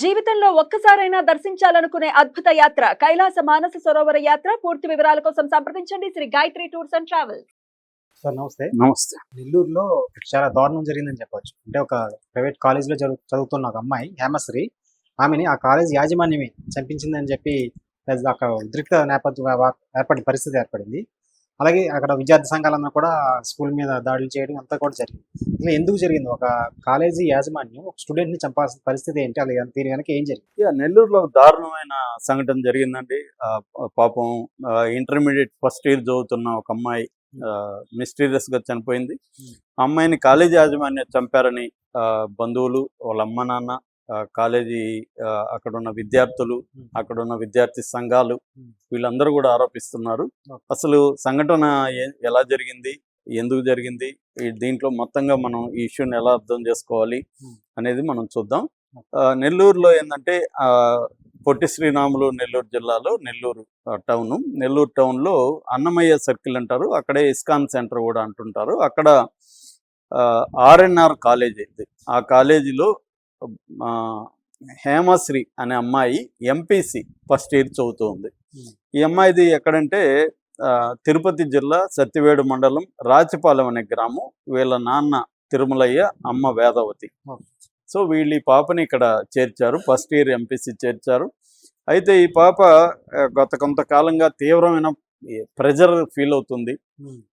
జీవితంలో ఒక్కసారైనా దర్శించాలనుకునే అద్భుత యాత్ర కైలాస మానస సరోవర యాత్ర. పూర్తి వివరాల కోసం సంప్రదించండి. Shri Gayatri tours and travels. Sir నమస్తే. నమస్తే. నెల్లూరులో చాలా దారుణం జరిగిందని చెప్పొచ్చు. అంటే ఒక ప్రైవేట్ కాలేజీలో జరుగు చదువుతున్న ఒక అమ్మాయి హేమశ్రీ. ఆమెని ఆ కాలేజ్ యాజమాన్యమే చంపించిందని చెప్పి అక్కడ ఉద్రిక్త నేపథ్యం ఏర్పడిన పరిస్థితి ఏర్పడింది. అలాగే అక్కడ విద్యార్థి సంఘాలన్నా కూడా స్కూల్ మీద దాడులు చేయడం అంతా కూడా జరిగింది. ఇలా ఎందుకు జరిగింది? ఒక కాలేజీ యాజమాన్యం ఒక స్టూడెంట్ని చంపాల్సిన పరిస్థితి ఏంటి? అలాగే దీని వెనక ఏం జరిగింది? ఇక నెల్లూరులో దారుణమైన సంఘటన జరిగిందండి. ఆ, పాపం ఇంటర్మీడియట్ ఫస్ట్ ఇయర్ చదువుతున్న ఒక అమ్మాయి మిస్టీరియస్గా చనిపోయింది. ఆ అమ్మాయిని కాలేజీ యాజమాన్యం చంపారని ఆ, బంధువులు వాళ్ళ అమ్మ నాన్న కాలేజీ ఆ, అక్కడ ఉన్న విద్యార్థులు అక్కడ ఉన్న విద్యార్థి సంఘాలు. వీళ్ళందరూ కూడా ఆరోపిస్తున్నారు. అసలు సంఘటన ఎలా జరిగింది? ఎందుకు జరిగింది? దీంట్లో మొత్తంగా మనం ఈ ఇష్యూని ఎలా అర్థం చేసుకోవాలి. అనేది మనం చూద్దాం. నెల్లూరులో ఏంటంటే ఆ, పొట్టి శ్రీరాములు నెల్లూరు జిల్లాలో నెల్లూరు టౌన్. నెల్లూరు టౌన్లో అన్నమయ్య సర్కిల్ అంటారు. అక్కడే ఇస్కాన్ సెంటర్ కూడా అంటుంటారు. అక్కడ ఆర్ఎన్ఆర్ కాలేజ్ ఇది ఆ కాలేజీలో హేమశ్రీ అనే అమ్మాయి ఎంపీసీ ఫస్ట్ ఇయర్ చదువుతుంది. ఈ అమ్మాయిది ఎక్కడంటే తిరుపతి జిల్లా సత్యవేడు మండలం రాచిపాలెం అనే గ్రామం. వీళ్ళ నాన్న తిరుమలయ్య అమ్మ వేదవతి. సో వీళ్ళు ఈ పాపని ఇక్కడ చేర్చారు. ఫస్ట్ ఇయర్ ఎంపీసీ చేర్చారు. అయితే ఈ పాప గత కొంతకాలంగా తీవ్రమైన ప్రెజర్ ఫీల్ అవుతుంది.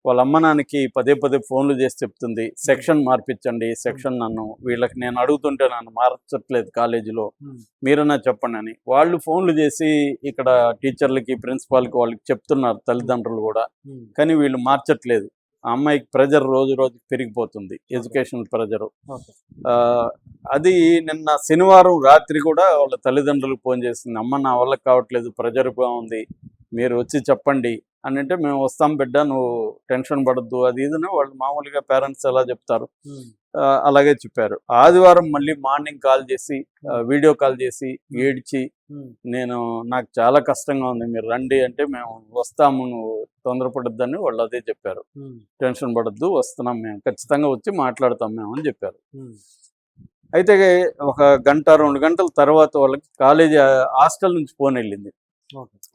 వాళ్ళ అమ్మ నాన్నకి పదే పదే ఫోన్లు చేసి చెప్తుంది. సెక్షన్ మార్పించండి సెక్షన్ నన్ను వీళ్ళకి నేను అడుగుతుంటే నన్ను మార్చట్లేదు కాలేజీలో. మీరన్నా చెప్పండి అని. వాళ్ళు ఫోన్లు చేసి ఇక్కడ టీచర్లకి ప్రిన్సిపాల్కి వాళ్ళకి చెప్తున్నారు తల్లిదండ్రులు కూడా. కానీ వీళ్ళు మార్చట్లేదు. ఆ అమ్మాయికి ప్రెజర్ రోజు రోజు పెరిగిపోతుంది. Educational pressure. అది నిన్న శనివారం రాత్రి కూడా వాళ్ళ తల్లిదండ్రులకు ఫోన్ చేసింది. అమ్మ నా వల్ల కావట్లేదు ప్రెజర్గా ఉంది మీరు వచ్చి చెప్పండి అని అంటే మేము వస్తాం బిడ్డ నువ్వు టెన్షన్ పడద్దు అది ఇది వాళ్ళు మామూలుగా పేరెంట్స్ ఎలా చెప్తారు. అలాగే చెప్పారు. ఆదివారం మళ్ళీ మార్నింగ్ కాల్ చేసి వీడియో కాల్ చేసి ఏడ్చి నేను నాకు చాలా కష్టంగా ఉంది మీరు రండి అంటే మేము వస్తాము నువ్వు తొందరపడద్దని వాళ్ళు అదే చెప్పారు. టెన్షన్ పడద్దు వస్తున్నాం మేము ఖచ్చితంగా వచ్చి మాట్లాడతాం మేము అని చెప్పారు. అయితే ఒక గంట రెండు గంటల తర్వాత వాళ్ళకి కాలేజీ హాస్టల్ నుంచి ఫోన్ వెళ్ళింది.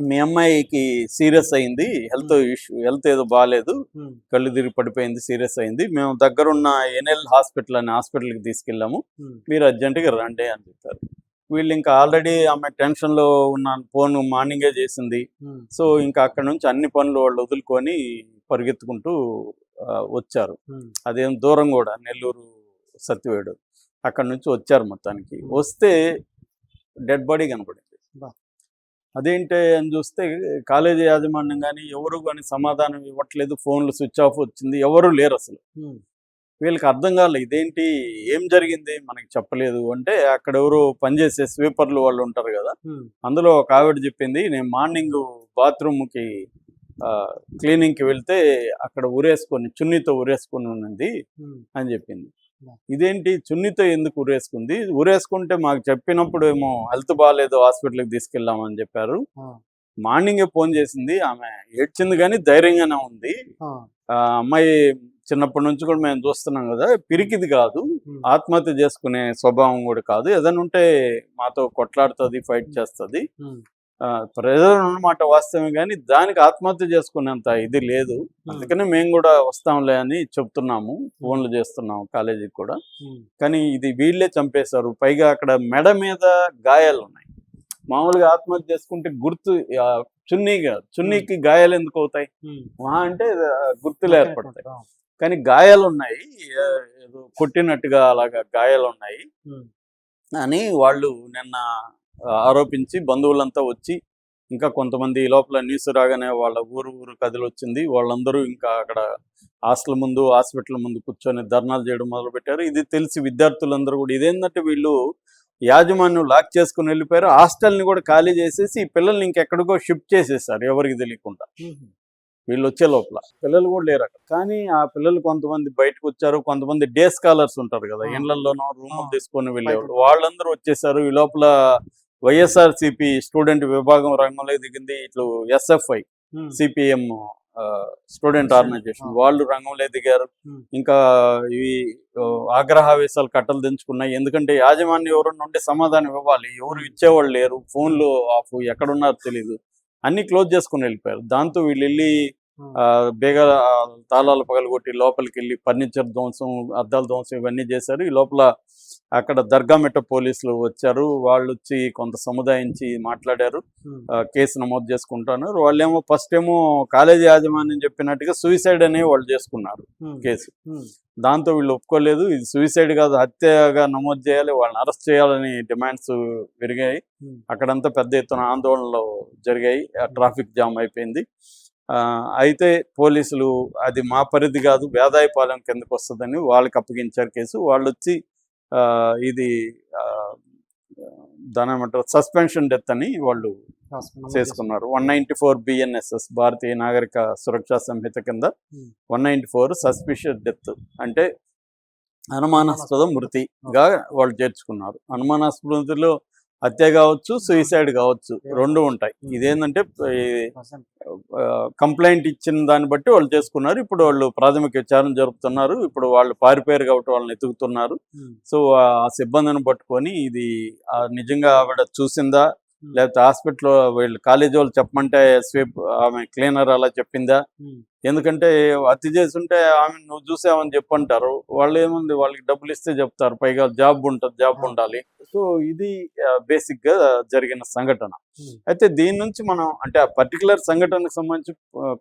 మీ అమ్మాయికి సీరియస్ అయింది. హెల్త్ ఇష్యూ హెల్త్ ఏదో బాగాలేదు కళ్ళు తిరిగి పడిపోయింది సీరియస్ అయింది. మేము దగ్గరున్న ఎన్ఎల్ హాస్పిటల్ అనే హాస్పిటల్కి తీసుకెళ్ళాము. మీరు అర్జెంటుగా రండి అని చెప్పారు. వీళ్ళు ఇంకా ఆల్రెడీ ఆమె టెన్షన్లో ఉన్న ఫోన్ మార్నింగే చేసింది. సో ఇంకా అక్కడ నుంచి అన్ని పనులు వాళ్ళు వదులుకొని పరిగెత్తుకుంటూ వచ్చారు. అదేం దూరం కూడా నెల్లూరు సత్యవేడు. అక్కడ నుంచి వచ్చారు మొత్తానికి. వస్తే డెడ్ బాడీ కనపడింది. అదేంటి అని చూస్తే కాలేజీ యాజమాన్యం కానీ ఎవరు కానీ సమాధానం ఇవ్వట్లేదు ఫోన్లు స్విచ్ ఆఫ్ వచ్చింది ఎవరు లేరు అసలు. వీళ్ళకి అర్థం కాలేదు ఇదేంటి ఏం జరిగింది మనకి చెప్పలేదు అంటే అక్కడ ఎవరు పనిచేసే స్వీపర్లు వాళ్ళు ఉంటారు కదా అందులో ఒక ఆవిడ చెప్పింది నేను మార్నింగ్ బాత్రూమ్కి క్లీనింగ్కి వెళ్తే అక్కడ ఉరేసుకొని చున్నీతో ఉరేసుకొని ఉన్నది అని చెప్పింది. ఇదేంటి చున్నీతో ఎందుకు ఉరేసుకుంది? ఉరేసుకుంటే మాకు చెప్పినప్పుడు ఏమో హెల్త్ బాగాలేదు హాస్పిటల్కి తీసుకెళ్ళామని చెప్పారు. మార్నింగే ఫోన్ చేసింది ఆమె ఏడ్చింది కానీ ధైర్యంగానే ఉంది. ఆ. అమ్మాయి చిన్నప్పటి నుంచి కూడా మేము చూస్తున్నాం కదా పిరికిది కాదు. ఆత్మహత్య చేసుకునే స్వభావం కూడా కాదు. ఏదైనా ఉంటే మాతో కొట్లాడుతుంది ఫైట్ చేస్తుంది. ప్రజలు అన్నమాట వాస్తవమే కానీ దానికి ఆత్మహత్య చేసుకునేంత ఇది లేదు. అందుకనే మేము కూడా వస్తాంలే అని చెప్తున్నాము. ఫోన్లు చేస్తున్నాము కాలేజీకి కూడా. కానీ ఇది వీళ్ళే చంపేశారు. పైగా అక్కడ మెడ మీద గాయాలు ఉన్నాయి. మామూలుగా ఆత్మహత్య చేసుకుంటే గుర్తు చున్నీగా చున్నీకి గాయాలు ఎందుకు అవుతాయి? మహా అంటే గుర్తులు ఏర్పడతాయి. కానీ గాయాలు ఉన్నాయి. కొట్టినట్టుగా అలాగా గాయాలు ఉన్నాయి. అని వాళ్ళు నిన్న ఆరోపించి బంధువులంతా వచ్చి ఇంకా కొంతమంది ఈ లోపల న్యూస్ రాగానే వాళ్ళ ఊరు ఊరు కదిలి వచ్చింది. వాళ్ళందరూ ఇంకా అక్కడ హాస్టల్ ముందు హాస్పిటల్ ముందు కూర్చొని ధర్నాలు చేయడం మొదలుపెట్టారు. ఇది తెలిసి విద్యార్థులందరూ కూడా ఇదేంటంటే వీళ్ళు యాజమాన్యం లాక్ చేసుకుని వెళ్ళిపోయారు. హాస్టల్ని కూడా ఖాళీ చేసేసి ఈ పిల్లల్ని ఇంకెక్కడికో షిఫ్ట్ చేసేసారు. ఎవరికి తెలియకుండా. వీళ్ళు వచ్చే లోపల. పిల్లలు కూడా లేరు అక్కడ. కానీ ఆ పిల్లలు కొంతమంది బయటకు వచ్చారు. కొంతమంది డే స్కాలర్స్ ఉంటారు కదా. రూములు ఆ. తీసుకొని వెళ్ళేవాళ్ళు. వాళ్ళందరూ వచ్చేసారు. ఈ లోపల వైఎస్ఆర్ సిపి స్టూడెంట్ విభాగం రంగంలో దిగింది ఇట్లు SFI CPM student Student, organisation. వాళ్ళు రంగంలో దిగారు Hmm. ఇంకా ఇవి ఆగ్రహావేశాలు కట్టలు దించుకున్నాయి. ఎందుకంటే యాజమాన్యం ఎవరన్నా ఉంటే సమాధానం ఇవ్వాలి. ఎవరు ఇచ్చేవాళ్ళు లేరు. ఫోన్లు ఆఫ్ ఎక్కడున్నారో తెలియదు అన్ని క్లోజ్ చేసుకుని వెళ్ళిపోయారు. దాంతో వీళ్ళు వెళ్ళి ఆ, బేగ తాళాలు పగలగొట్టి లోపలికి వెళ్ళి ఫర్నిచర్ ధ్వంసం అద్దాల ధ్వంసం ఇవన్నీ చేశారు. ఈ లోపల అక్కడ దర్గా మెట్ట పోలీసులు వచ్చారు. వాళ్ళు వచ్చి కొంత సముదాయించి మాట్లాడారు. కేసు నమోదు చేసుకుంటున్నారు వాళ్ళేమో ఫస్ట్ ఏమో కాలేజీ యాజమాన్యం చెప్పినట్టుగా సూసైడ్ అనే వాళ్ళు చేసుకున్నారు కేసు. దాంతో వీళ్ళు ఒప్పుకోలేదు. ఇది సూసైడ్ కాదు హత్యగా నమోదు చేయాలి వాళ్ళని అరెస్ట్ చేయాలని డిమాండ్స్ పెరిగాయి. అక్కడంతా పెద్ద ఎత్తున ఆందోళనలు జరిగాయి. ట్రాఫిక్ జామ్ అయిపోయింది. ఆ, అయితే పోలీసులు అది మా పరిధి కాదు వేదాయపాలెం కిందకు వస్తుందని వాళ్ళకి అప్పగించారు కేసు. వాళ్ళు వచ్చి ఇది ఆ, దాని ఏమంటారు సస్పెన్షన్ డెత్ అని వాళ్ళు చేసుకున్నారు. One ninety four BNSS Bharatiya Nagarik Suraksha Sanhita కింద Hmm. One ninety four suspicious death అంటే అనుమానాస్పద మృతిగా వాళ్ళు చేర్చుకున్నారు. అనుమానాస్పదలో హత్య కావచ్చు సూసైడ్ కావచ్చు రెండు ఉంటాయి. Hmm. ఇదేంటంటే కంప్లైంట్ ఇచ్చిన దాన్ని బట్టి వాళ్ళు చేసుకున్నారు. ఇప్పుడు వాళ్ళు ప్రాథమిక విచారణ జరుపుతున్నారు. ఇప్పుడు వాళ్ళు పారిపోయారు కాబట్టి వాళ్ళని ఎతుకుతున్నారు సో ఆ సిబ్బందిని పట్టుకొని ఇది నిజంగా ఆవిడ చూసిందా? లేకపోతే హాస్పిటల్లో వీళ్ళు కాలేజీ వాళ్ళు చెప్పమంటే స్వీప్ ఆమె క్లీనర్ అలా చెప్పిందా? ఎందుకంటే హత్య చేస్తుంటే ఆమె నువ్వు చూసావని చెప్పంటారు. వాళ్ళు ఏముంది? వాళ్ళకి డబ్బులు ఇస్తే చెప్తారు. పైగా జాబ్ ఉంటుంది జాబ్. ఉండాలి. సో ఇది బేసిక్గా జరిగిన సంఘటన. అయితే దీని నుంచి మనం అంటే ఆ పర్టికులర్ సంఘటనకు సంబంధించి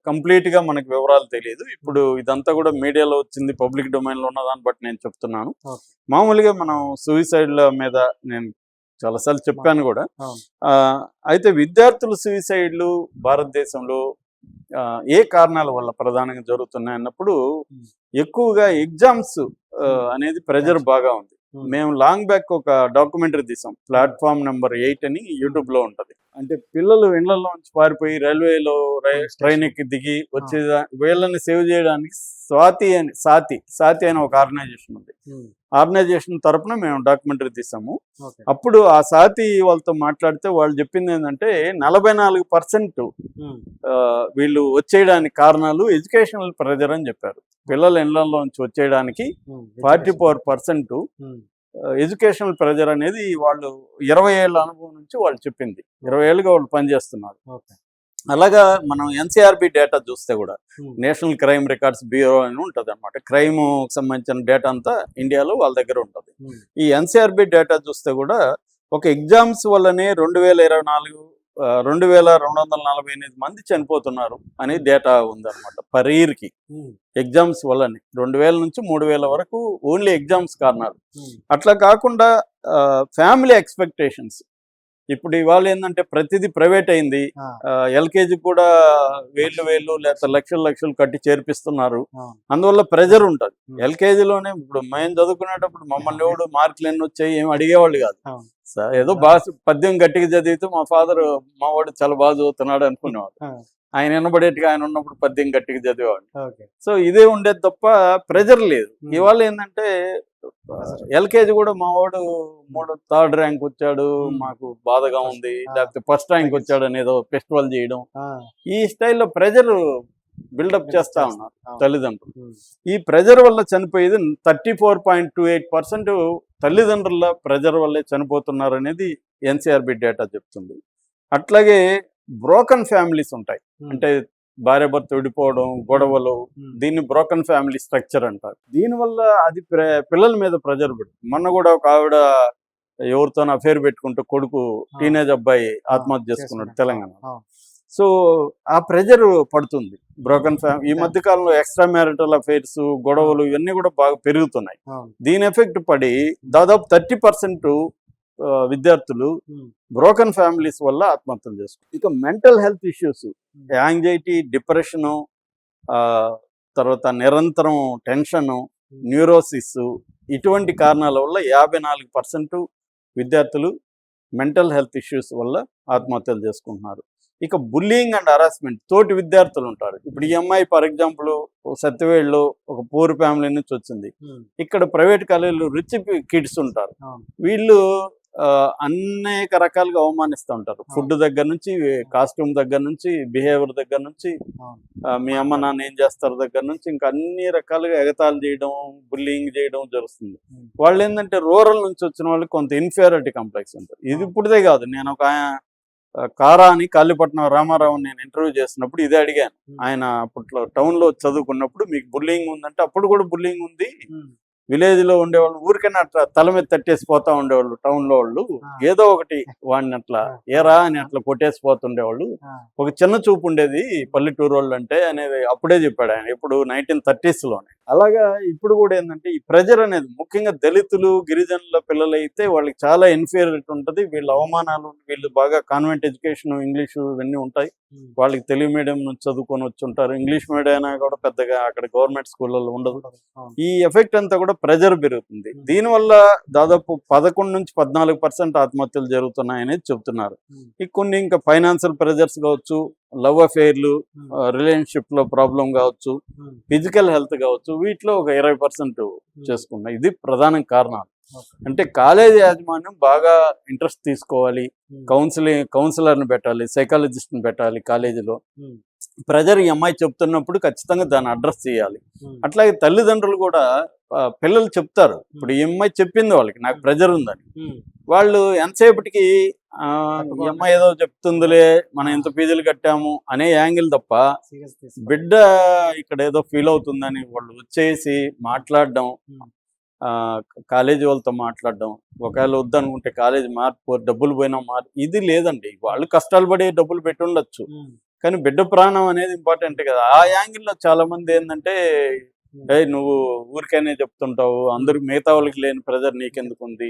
కంప్లీట్గా మనకు వివరాలు తెలియదు. ఇప్పుడు ఇదంతా కూడా మీడియాలో వచ్చింది పబ్లిక్ డొమైన్లో ఉన్నదాన్ని బట్టి నేను చెప్తున్నాను. మామూలుగా మనం సూసైడ్ల మీద నేను చాలాసార్లు చెప్పాను కూడా. అయితే విద్యార్థుల సూసైడ్లు భారతదేశంలో ఏ కారణాల వల్ల ప్రధానంగా జరుగుతున్నాయి అన్నప్పుడు. ఎక్కువగా ఎగ్జామ్స్. అనేది ప్రెజర్ బాగా ఉంది. మేము లాంగ్ బ్యాక్ ఒక డాక్యుమెంటరీ తీసాం. ప్లాట్ఫామ్ నెంబర్ ఎయిట్ అని యూట్యూబ్లో ఉంటది. అంటే పిల్లలు ఇళ్ళలో నుంచి పారిపోయి రైల్వేలో. ట్రైన్ ఎక్కి దిగి వచ్చే వీళ్ళని సేవ్ చేయడానికి స్వాతి అని సాతి సాతి అని ఒక ఆర్గనైజేషన్ ఉంది. ఆర్గనైజేషన్ తరపున మేము డాక్యుమెంటరీ తీసాము. అప్పుడు ఆ సాతి వాళ్ళతో మాట్లాడితే వాళ్ళు చెప్పింది ఏంటంటే నలభై నాలుగు పర్సెంట్ వీళ్ళు వచ్చేయడానికి కారణాలు ఎడ్యుకేషనల్ ప్రెజర్ అని చెప్పారు. పిల్లల ఇళ్ళలో నుంచి వచ్చేయడానికి forty four percent educational pressure అనేది వాళ్ళు ఇరవై ఏళ్ళ అనుభవం నుంచి వాళ్ళు చెప్పింది. ఇరవై ఏళ్ళుగా వాళ్ళు పనిచేస్తున్నారు. అలాగా మనం ఎన్సీఆర్బి డేటా చూస్తే కూడా నేషనల్ క్రైమ్ రికార్డ్స్ బ్యూరో అని ఉంటుంది అనమాట క్రైమ్ సంబంధించిన డేటా అంతా ఇండియాలో వాళ్ళ దగ్గర ఉంటుంది. ఈ ఎన్సీఆర్బి డేటా చూస్తే కూడా ఒక ఎగ్జామ్స్ వల్లనే రెండు వేల ఇరవై నాలుగు రెండు వేల రెండు వందల నలభై ఎనిమిది మంది చనిపోతున్నారు అనే డేటా ఉందన్నమాట పర్ ఇయర్కి ఎగ్జామ్స్ వల్లనే. రెండు వేల నుంచి మూడు వేల వరకు ఓన్లీ ఎగ్జామ్స్ కారణాలు. అట్లా కాకుండా ఫ్యామిలీ ఎక్స్పెక్టేషన్స్. ఇప్పుడు ఇవాళ ఏంటంటే ప్రతిదీ ప్రైవేట్ అయింది. ఎల్కేజీ కూడా వేలు వేలు లేకపోతే లక్షలు లక్షలు కట్టి చేర్పిస్తున్నారు. అందువల్ల ప్రెజర్ ఉంటుంది. ఎల్కేజీలోనే ఇప్పుడు మేము చదువుకునేటప్పుడు మమ్మల్ని ఎవడు మార్కులు ఎన్ని వచ్చాయి ఏం అడిగేవాళ్ళు కాదు. ఏదో బాగా పద్యం గట్టిగా చదివితే మా ఫాదర్ మా వాడు చాలా బాగా చదువుతున్నాడు అనుకునేవాడు. ఆయన వినబడేట్టుగా ఆయన ఉన్నప్పుడు పద్యం గట్టిగా చదివేవాడు. సో ఇదే ఉండేది తప్ప ప్రెజర్ లేదు. ఇవాళ ఏంటంటే ఎల్కేజీ కూడా మా వాడు మూడు థర్డ్ ర్యాంక్ వచ్చాడు. మాకు బాధగా ఉంది. లేకపోతే ఫస్ట్ ర్యాంక్ వచ్చాడు అని ఏదో ఫెస్టివల్ చేయడం. ఈ స్టైల్లో ప్రెజర్ బిల్డప్ చేస్తా ఉన్నారు తల్లిదండ్రులు. ఈ ప్రెజర్ వల్ల చనిపోయేది thirty four point two eight percent తల్లిదండ్రుల ప్రెజర్ వల్లే చనిపోతున్నారు అనేది ఎన్సీఆర్బి డేటా చెప్తుంది. అట్లాగే బ్రోకన్ ఫ్యామిలీస్ ఉంటాయి. అంటే భార్య భర్త విడిపోవడం గొడవలు దీన్ని బ్రోకన్ ఫ్యామిలీ స్ట్రక్చర్ అంటారు. దీనివల్ల అది పిల్లల మీద ప్రెజర్ పెడుతుంది. మొన్న కూడా ఒక ఆవిడ ఎవరితో అఫేర్ పెట్టుకుంటూ కొడుకు టీనేజ్ అబ్బాయి ఆత్మహత్య చేసుకున్నాడు తెలంగాణ సో ఆ ప్రెజర్ పడుతుంది. బ్రోకన్ ఫ్యామిలీ ఈ మధ్య కాలంలో ఎక్స్ట్రా మ్యారిటల్ అఫైర్స్ గొడవలు ఇవన్నీ కూడా బాగా పెరుగుతున్నాయి. దీని ఎఫెక్ట్ పడి దాదాపు థర్టీ పర్సెంట్ విద్యార్థులు బ్రోకన్ ఫ్యామిలీస్ వల్ల ఆత్మహత్యలు చేసుకుంటారు ఇక mental health issues anxiety depression తర్వాత నిరంతరం టెన్షను న్యూరోసిస్ ఇటువంటి కారణాల వల్ల యాభై నాలుగు పర్సెంట్ విద్యార్థులు మెంటల్ హెల్త్ ఇష్యూస్ వల్ల ఆత్మహత్యలు చేసుకుంటున్నారు. ఇక బుల్లింగ్ అండ్ హరాస్మెంట్ తోటి విద్యార్థులు ఉంటారు. ఇప్పుడు ఈ అమ్మాయి ఫర్ ఎగ్జాంపుల్ సత్యవేళ్ళు ఒక పూర్ ఫ్యామిలీ నుంచి వచ్చింది. ఇక్కడ ప్రైవేట్ కాలేజీలో రిచ్ కిడ్స్ ఉంటారు. వీళ్ళు అనేక రకాలుగా అవమానిస్తూ ఉంటారు. ఫుడ్ దగ్గర నుంచి కాస్ట్యూమ్ దగ్గర నుంచి బిహేవియర్ దగ్గర నుంచి మీ అమ్మ నాన్న ఏం చేస్తారు దగ్గర నుంచి ఇంకా అన్ని రకాలుగా ఎగతాళి చేయడం బుల్లింగ్ చేయడం జరుగుతుంది. Hmm. వాళ్ళు ఏంటంటే రూరల్ నుంచి వచ్చిన వాళ్ళకి కొంత ఇన్ఫీరియారిటీ కాంప్లెక్స్ ఉంటుంది. ఇది. ఇప్పుడుదే కాదు. నేను ఒక ఆయన, ఆ, కారా అని కాళీపట్నం రామారావు నేను ఇంటర్వ్యూ చేసినప్పుడు ఇదే అడిగాను. ఆయన అప్పట్లో టౌన్లో చదువుకున్నప్పుడు మీకు బుల్లింగ్ ఉందంటే అప్పుడు కూడా బుల్లింగ్ ఉంది. ఉమ్. విలేజ్లో ఉండేవాళ్ళు ఊరికైనా అట్లా తల మీద తట్టేసి పోతా ఉండేవాళ్ళు టౌన్లో వాళ్ళు. ఏదో ఒకటి వాడిని అట్లా. ఏరా అని అట్లా కొట్టేసి పోతుండేవాళ్ళు. ఒక చిన్న చూపు ఉండేది పల్లెటూరు వాళ్ళు అంటే అనేది అప్పుడే చెప్పాడు ఆయన ఇప్పుడు నైన్టీన్ థర్టీస్లోనే అలాగా ఇప్పుడు కూడా ఏంటంటే ఈ ప్రెజర్ అనేది ముఖ్యంగా దళితులు గిరిజనుల పిల్లలు అయితే వాళ్ళకి చాలా ఇన్ఫీరియరిటీ ఉంటుంది వీళ్ళ అవమానాలు వీళ్ళు బాగా కాన్వెంట్ ఎడ్యుకేషన్ ఇంగ్లీషు ఇవన్నీ ఉంటాయి. వాళ్ళకి తెలుగు మీడియం నుంచి చదువుకొని వచ్చి ఉంటారు ఇంగ్లీష్ మీడియం అయినా కూడా పెద్దగా అక్కడ గవర్నమెంట్ స్కూళ్ళలో ఉండదు. ఈ ఎఫెక్ట్ అంతా కూడా ప్రెజర్ పెరుగుతుంది. దీనివల్ల దాదాపు పదకొండు నుంచి పద్నాలుగు పర్సెంట్ ఆత్మహత్యలు జరుగుతున్నాయని చెప్తున్నారు Hmm. ఈ కొన్ని ఇంకా ఫైనాన్షియల్ ప్రెజర్స్ కావచ్చు లవ్ అఫేర్లు. రిలేషన్షిప్లో ప్రాబ్లం కావచ్చు. ఫిజికల్ హెల్త్ కావచ్చు వీటిలో ఒక ఇరవై పర్సెంట్ చేసుకున్నాయి ఇది ప్రధాన కారణాలు. అంటే కాలేజీ యాజమాన్యం బాగా ఇంట్రెస్ట్ తీసుకోవాలి. కౌన్సిలింగ్ కౌన్సిలర్ని పెట్టాలి సైకాలజిస్ట్ని పెట్టాలి కాలేజీలో ఉమ్. ప్రెజర్ ఈ అమ్మాయి చెప్తున్నప్పుడు ఖచ్చితంగా దాన్ని అడ్రస్ చేయాలి. అట్లాగే తల్లిదండ్రులు కూడా పిల్లలు చెప్తారు ఇప్పుడు ఈ అమ్మాయి చెప్పింది వాళ్ళకి నాకు ప్రెజర్ ఉందని. వాళ్ళు ఎంతసేపటికి ఈ. అమ్మాయి ఏదో చెప్తుందిలే మనం ఇంత ఫీజులు కట్టాము అనే యాంగిల్ తప్ప. బిడ్డ ఇక్కడ ఏదో ఫీల్ అవుతుందని వాళ్ళు వచ్చేసి మాట్లాడడం కాలేజీ వాళ్ళతో మాట్లాడడం ఒకవేళ వద్దనుకుంటే కాలేజీ మార్పు డబ్బులు పోయినా మార్పు ఇది లేదండి. వాళ్ళు కష్టాలు పడి డబ్బులు పెట్టి ఉండొచ్చు. కానీ బిడ్డ ప్రాణం అనేది ఇంపార్టెంట్ కదా. ఆ యాంగిల్లో చాలా మంది ఏంటంటే నువ్వు ఊరికైనా చెప్తుంటావు అందరికి మిగతా వాళ్ళకి లేని ప్రెజర్ నీకెందుకు ఉంది